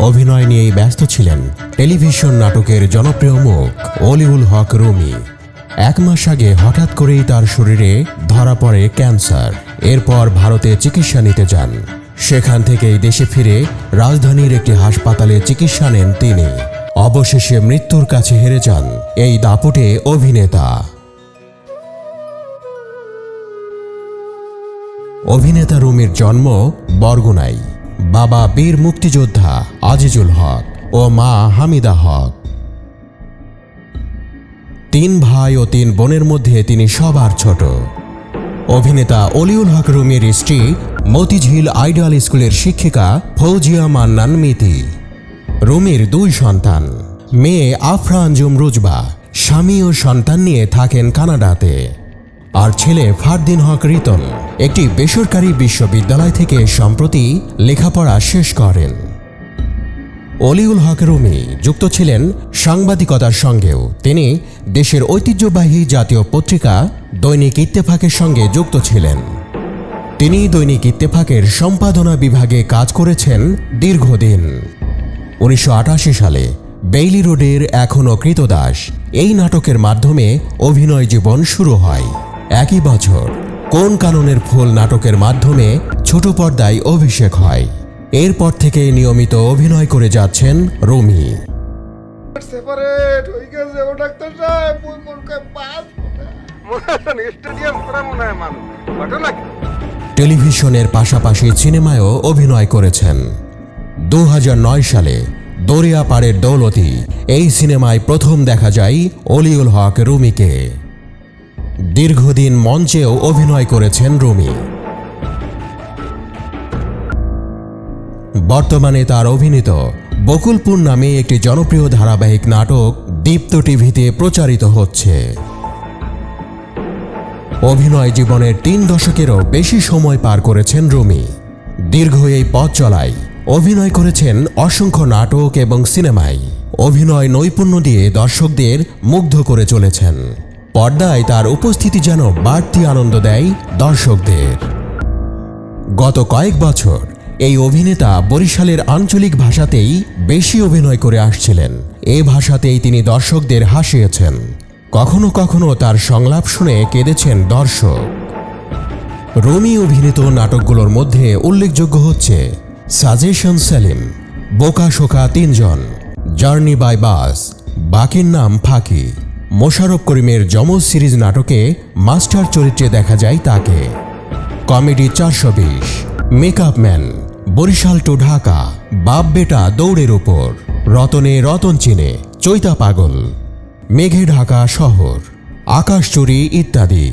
অভিনয় নিয়েই ব্যস্ত ছিলেন টেলিভিশন নাটকের জনপ্রিয় মুখ অলিউল হক রুমি। এক মাস আগে হঠাৎ করেই তার শরীরে ধরা পড়ে ক্যান্সার। এরপর ভারতে চিকিৎসা নিতে যান। সেখান থেকেই দেশে ফিরে রাজধানীর একটি হাসপাতালে চিকিৎসা নেন তিনি। অবশেষে মৃত্যুর কাছে হেরে যান এই দাপুটে অভিনেতা। অভিনেতা রুমির জন্ম বরগুনাই বাবা বীর মুক্তিযোদ্ধা আজিজুল হক ও মা হামিদা হক। তিন ভাই ও তিন বোনের মধ্যে তিনি সবার ছোট। অভিনেতা অলিউল হক রুমির স্ত্রী মতিঝিল আইডিয়াল স্কুলের শিক্ষিকা ফৌজিয়া মান্নান মিতি। রুমির দুই সন্তান, মেয়ে আফরা আঞ্জুম রুজবা স্বামী ও সন্তান নিয়ে থাকেন কানাডাতে। আর ছেলে ফারদিন হক রিতন একটি বেসরকারি বিশ্ববিদ্যালয় থেকে সম্প্রতি লেখাপড়া শেষ করেন। অলিউল হক রুমি যুক্ত ছিলেন সাংবাদিকতার সঙ্গেও। তিনি দেশের ঐতিহ্যবাহী জাতীয় পত্রিকা দৈনিক ইত্তেফাকের সঙ্গে যুক্ত ছিলেন। তিনি দৈনিক ইত্তেফাকের সম্পাদনা বিভাগে কাজ করেছেন দীর্ঘদিন। উনিশশো আটাশি সালে বেইলি রোডের এখনও কৃতদাস এই নাটকের মাধ্যমে অভিনয় জীবন শুরু হয়। একই বছর কোন কাননের ফুল নাটকের মাধ্যমে ছোট পর্দায় অভিষেক হয়। এরপর থেকে নিয়মিত অভিনয় করে যাচ্ছেন রুমি? টেলিভিশনের পাশাপাশি সিনেমায়ও অভিনয় করেছেন। দু হাজার নয় সালে দরিয়া পাড়ের দৌলতি এই সিনেমায় প্রথম দেখা যায় অলিউল হক রুমিকে। দীর্ঘদিন মঞ্চেও অভিনয় করেছেন রুমি। বর্তমানে তার অভিনীত বকুলপুর নামে একটি জনপ্রিয় ধারাবাহিক নাটক দীপ্ত টিভিতে প্রচারিত হচ্ছে। অভিনয় জীবনের তিন দশকেরও বেশি সময় পার করেছেন রুমি। দীর্ঘ এই পথ চলায় অভিনয় করেছেন অসংখ্য নাটক এবং সিনেমায় অভিনয় নৈপুণ্য দিয়ে দর্শকদের মুগ্ধ করে চলেছেন। পর্দায় তার উপস্থিতি যেন বাড়তি আনন্দ দেয় দর্শকদের। গত কয়েক বছর এই অভিনেতা বরিশালের আঞ্চলিক ভাষাতেই বেশি অভিনয় করে আসছিলেন। এ ভাষাতেই তিনি দর্শকদের হাসিয়েছেন। কখনো কখনো তার সংলাপ শুনে কেঁদেছেন দর্শক। রোমি অভিনীত নাটকগুলোর মধ্যে উল্লেখযোগ্য হচ্ছে সাজেশন সেলিম, বোকা শোকা তিনজন, জার্নি বাই বাস, বাকির নাম ফাঁকি। মোশাররফ করিমের যমজ সিরিজ নাটকে মাস্টার চরিত্রে দেখা যায় তাকে। কমেডি চারশো বিশ, makeup man, Barishal to Dhaka, বাপ বেটা দৌড়ের ওপর, রতনে রতন চিনে, চৈতা পাগল, মেঘে ঢাকা শহর, আকাশ চুরি ইত্যাদি।